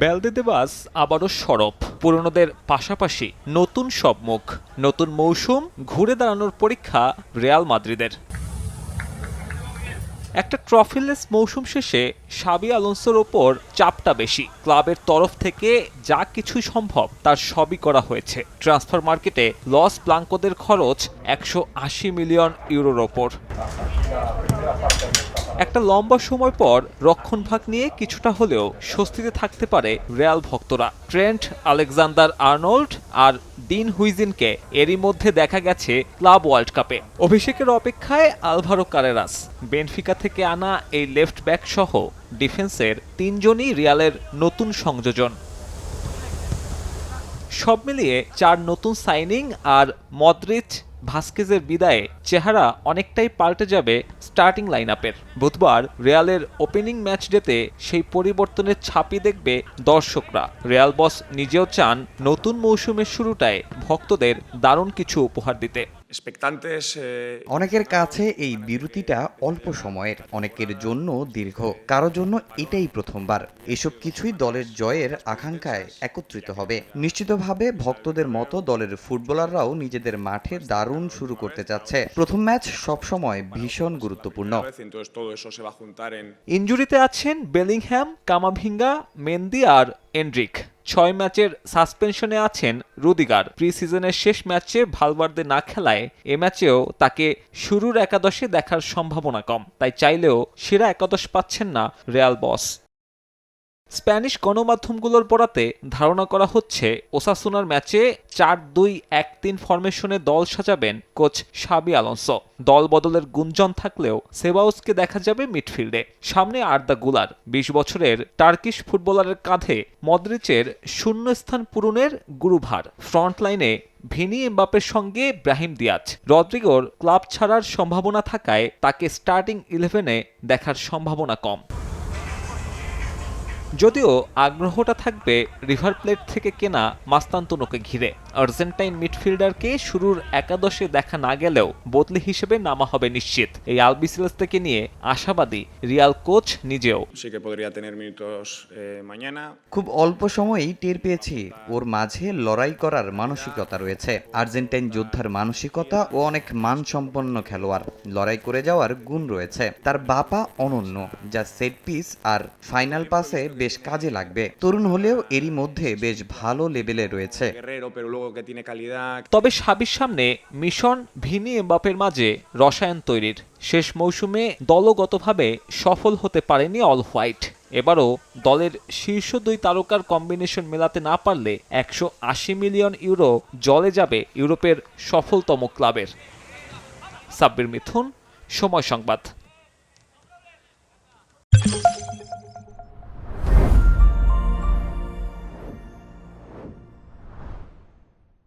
বেলদেদেবাস আবারও সরব। পুরনোদের পাশাপাশি নতুন সব মুখ, নতুন মৌসুম, ঘুরে দাঁড়ানোর পরীক্ষা রিয়াল মাদ্রিদের। একটা ট্রফিলেস মৌসুম শেষে সাবি আলোনসোর ওপর চাপটা বেশি। ক্লাবের তরফ থেকে যা কিছু সম্ভব, তার সবই করা হয়েছে। ট্রান্সফার মার্কেটে লস ব্লাঙ্কোদের খরচ একশো আশি মিলিয়ন ইউরোর ওপর। একটা লম্বা সময় পর রক্ষণভাগ নিয়ে কিছুটা হলেও স্বস্তিতে থাকতে পারে রিয়াল ভক্তরা। ট্রেন্ট আলেকজান্ডার আর্নল্ড আর ডিন হুইজিনকে এরই মধ্যে দেখা গেছে ক্লাব ওয়ার্ল্ড কাপে। অভিষেকের অপেক্ষায় আলভারো কারেরাস, বেনফিকা থেকে আনা এই লেফট ব্যাক সহ ডিফেন্সের তিনজনই রিয়ালের নতুন সংযোজন। সব মিলিয়ে চার নতুন সাইনিং আর মদ্রিচ ভাস্কেজের বিদায়ে চেহারা অনেকটাই পাল্টে যাবে স্টার্টিং লাইন আপের বুধবার রেয়ালের ওপেনিং ম্যাচ ডেতে সেই পরিবর্তনের ছাপি দেখবে দর্শকরা। রেয়াল বস নিজেও চান নতুন মৌসুমের শুরুটায় ভক্তদের দারুণ কিছু উপহার দিতে। অনেকের কাছে এই বিরতিটা অল্প সময়ের অনেকের জন্য দীর্ঘ। কারও জন্য এটাই প্রথমবার। এসব কিছুই দলের জয়ের আকাঙ্ক্ষায় একত্রিত হবে। নিশ্চিতভাবে ভক্তদের মতো দলের ফুটবলাররাও নিজেদের মাঠে দারুণ শুরু করতে চাচ্ছে। প্রথম ম্যাচ সবসময় ভীষণ গুরুত্বপূর্ণ। ইনজুরিতে আছেন বেলিংহ্যাম কামাভিঙ্গা মেন্দি আর এন্ড্রিক ছয় ম্যাচের সাসপেনশনে আছেন রুদিগার। প্রি সিজনের শেষ ম্যাচে ভালবার্দে না খেলায়, এ ম্যাচেও তাকে শুরুর একাদশে দেখার সম্ভাবনা কম। তাই চাইলেও সেরা একাদশ পাচ্ছেন না রেয়াল বস। স্প্যানিশ গণমাধ্যমগুলোর বরাতে ধারণা করা হচ্ছে, ওসাসুনার ম্যাচে চার দুই এক তিন ফরমেশনে দল সাজাবেন কোচ সাবি আলোনসো। দল বদলের গুঞ্জন থাকলেও সেবাউসকে দেখা যাবে মিডফিল্ডে। সামনে আর্দা গুলার, বিশ বছরের টার্কিশ ফুটবলারের কাঁধে মদ্রিচের শূন্য স্থান পূরণের গুরুভার। ফ্রন্ট লাইনে ভিনি এমবাপের সঙ্গে ব্রাহিম দিয়াজ। রদ্রিগোর ক্লাব ছাড়ার সম্ভাবনা থাকায় তাকে স্টার্টিং ইলেভেনে দেখার সম্ভাবনা কম। যদিও আগ্রহটা থাকবে রিভার প্লেট থেকে কেনা মাস্তান্তনুকে ঘিরে। আর্জেন্টাইন মিডফিল্ডারকে শুরুর একাদশে দেখা না গেলেও বদলি হিসেবে নামা হবে নিশ্চিত। এই আলবিসিলাস থেকে নিয়ে আশাবাদী রিয়াল কোচ নিজেও। Eh. খুব অল্প সময়েই টের পেয়েছি। ওর মাঝে লড়াই করার মানসিকতা রয়েছে। আর্জেন্টাইন যোদ্ধার মানসিকতা ও অনেক মানসম্পন্ন খেলোয়াড়। লড়াই করে যাওয়ার গুণ রয়েছে। তার বাপা অনন্য যা সেট পিস আর ফাইনাল পাসে বেশ কাজে লাগবে। তরুণ হলেও এরই মধ্যে বেশ ভালো লেভেলে রয়েছে. তবে সাবির সামনে মিশন ভিনি এমবাপের মাঝে রসায়ন তৈরির। শেষ মৌসুমে দলগতভাবে সফল হতে পারেনি অল হোয়াইট। এবারও দলের শীর্ষ দুই তারকার কম্বিনেশন মেলাতে না পারলে একশো আশি মিলিয়ন ইউরো জলে যাবে ইউরোপের সফলতম ক্লাবের। সাব্বির মিথুন সময় সংবাদ।